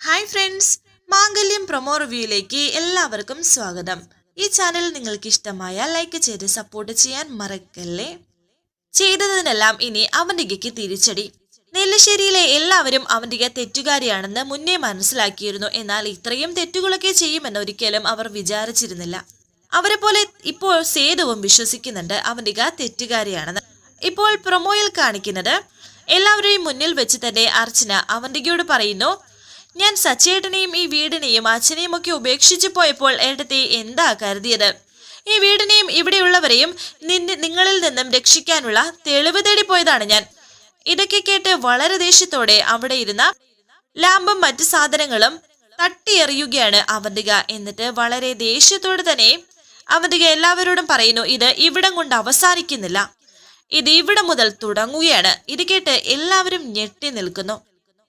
Hi friends Mangalyam promo റിവ്യൂയിലേക്ക് എല്ലാവർക്കും സ്വാഗതം. ഈ ചാനൽ നിങ്ങൾക്ക് ഇഷ്ടമായ ലൈക്ക് ചെയ്ത് സപ്പോർട്ട് ചെയ്യാൻ മറക്കല്ലേ? ചെയ്തതിനെല്ലാം ഇനി അവന്തികയ്ക്ക് തിരിച്ചടി. നെല്ലശ്ശേരിയിലെ എല്ലാവരും അവന്തിക തെറ്റുകാരിയാണെന്ന് മുന്നേ മനസ്സിലാക്കിയിരുന്നു. എന്നാൽ ഇത്രയും തെറ്റുകളൊക്കെ ചെയ്യുമെന്ന് ഒരിക്കലും അവർ വിചാരിച്ചിരുന്നില്ല. അവരെ പോലെ ഇപ്പോൾ സേതുവും വിശ്വസിക്കുന്നുണ്ട് അവന്തിക തെറ്റുകാരിയാണെന്ന്. ഇപ്പോൾ പ്രൊമോയിൽ കാണിക്കുന്നത് എല്ലാവരെയും മുന്നിൽ വെച്ച് തന്നെ അർച്ചന അവന്തികയോട് പറയുന്നു ഞാൻ സച്ചേട്ടനെയും ഈ വീടിനെയും അച്ഛനെയും ഒക്കെ ഉപേക്ഷിച്ചു പോയപ്പോൾ ഏട്ടത്തെ എന്താ കരുതിയത്? ഈ വീടിനെയും ഇവിടെയുള്ളവരെയും നിന്നെ നിങ്ങളിൽ നിന്നും രക്ഷിക്കാനുള്ള തെളിവ് തേടി പോയതാണ് ഞാൻ. ഇതൊക്കെ കേട്ട് വളരെ ദേഷ്യത്തോടെ അവിടെ ഇരുന്ന ലാമ്പും മറ്റു സാധനങ്ങളും തട്ടിയെറിയുകയാണ് അവന്തിക. എന്നിട്ട് വളരെ ദേഷ്യത്തോടെ തന്നെ അവന്തിക എല്ലാവരോടും പറയുന്നു ഇത് ഇവിടം കൊണ്ട് അവസാനിക്കുന്നില്ല. ഇത് ഇവിടെ മുതൽ തുടങ്ങുകയാണ്. ഇത് കേട്ട് എല്ലാവരും ഞെട്ടി നിൽക്കുന്നു.